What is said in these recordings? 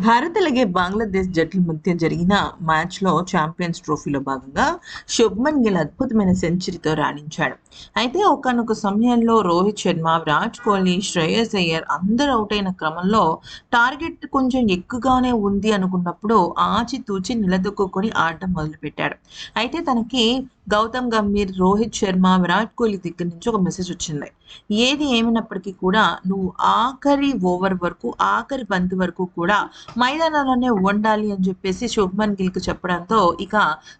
భారత్ అలాగే బంగ్లాదేశ్ జట్ల మధ్య జరిగిన మ్యాచ్లో ఛాంపియన్స్ ట్రోఫీలో భాగంగా శుభ్మన్ గిల్ అద్భుతమైన సెంచరీతో రాణించాడు. అయితే ఒకనొక సమయంలో రోహిత్ శర్మ విరాట్ కోహ్లీ శ్రేయస్ అయ్యర్ అందరూ అవుట్ అయిన క్రమంలో టార్గెట్ కొంచెం ఎక్కువగానే ఉంది అనుకున్నప్పుడు ఆచితూచి నిలదొక్కుని ఆడటం మొదలుపెట్టాడు. అయితే తనకి గౌతమ్ గంభీర్ రోహిత్ శర్మ విరాట్ కోహ్లీ దగ్గర నుంచి ఒక మెసేజ్ వచ్చింది. ఏది ఏమైనప్పటికీ కూడా నువ్వు ఆఖరి ఓవర్ వరకు ఆఖరి బంతి వరకు కూడా మైదానంలోనే ఉండాలి అని చెప్పేసి శుభ్మన్ గిల్కి చెప్పడంతో ఇక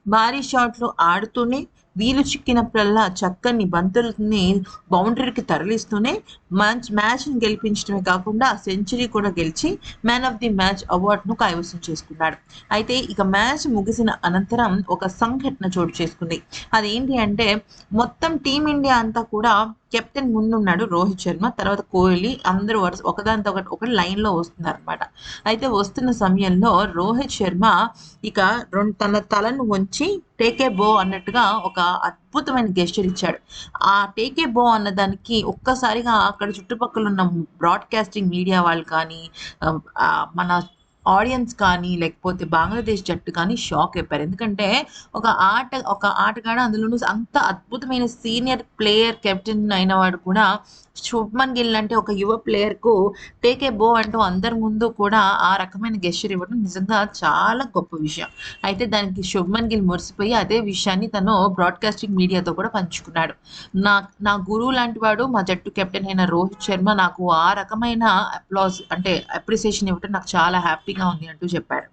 భారీ షాట్లు ఆడుతూనే వీలు చిక్కినప్పుడల్లా చక్కని బంతుల్ని బౌండరీకి తరలిస్తూనే మ్యాచ్ మ్యాచ్ని గెలిపించడమే కాకుండా సెంచరీ కూడా గెలిచి మ్యాన్ ఆఫ్ ది మ్యాచ్ అవార్డును కైవసం చేసుకున్నాడు. అయితే ఇక మ్యాచ్ ముగిసిన అనంతరం ఒక సంఘటన చోటు చేసుకుంది. అదేంటి అంటే మొత్తం టీమిండియా అంతా కూడా కెప్టెన్ ముందున్నాడు రోహిత్ శర్మ తర్వాత కోహ్లీ అందరూ వరుస ఒకదానితో ఒకటి ఒక లైన్లో వస్తున్నారు అనమాట అయితే వస్తున్న సమయంలో రోహిత్ శర్మ ఇక రెండు తన తలను వంచి టేకే బో అన్నట్టుగా ఒక అద్భుతమైన గెస్చర్ ఇచ్చాడు. ఆ టేకే బో అన్న దానికి ఒక్కసారిగా అక్కడ చుట్టుపక్కల ఉన్న బ్రాడ్కాస్టింగ్ మీడియా వాళ్ళు కానీ మన ఆడియన్స్ కానీ లేకపోతే బంగ్లాదేశ్ జట్టు కానీ షాక్ అయిపోయారు. ఎందుకంటే ఒక ఆట ఒక ఆటగాడు అందులోనూ అంత అద్భుతమైన సీనియర్ ప్లేయర్ కెప్టెన్ అయిన వాడు కూడా శుభ్మన్ గిల్ అంటే ఒక యువ ప్లేయర్కు టేకే బో అంటూ అందరి ముందు కూడా ఆ రకమైన గెస్టర్ ఇవ్వడం నిజంగా చాలా గొప్ప విషయం. అయితే దానికి శుభ్మన్ గిల్ మురిసిపోయి అదే విషయాన్ని తను బ్రాడ్కాస్టింగ్ మీడియాతో కూడా పంచుకున్నాడు. నా నా గురువు లాంటి వాడు మా జట్టు కెప్టెన్ అయిన రోహిత్ శర్మ నాకు ఆ రకమైన అప్లాస్ అంటే అప్రిసియేషన్ ఇవ్వడం నాకు చాలా హ్యాపీగా ఉంది అంటూ చెప్పాడు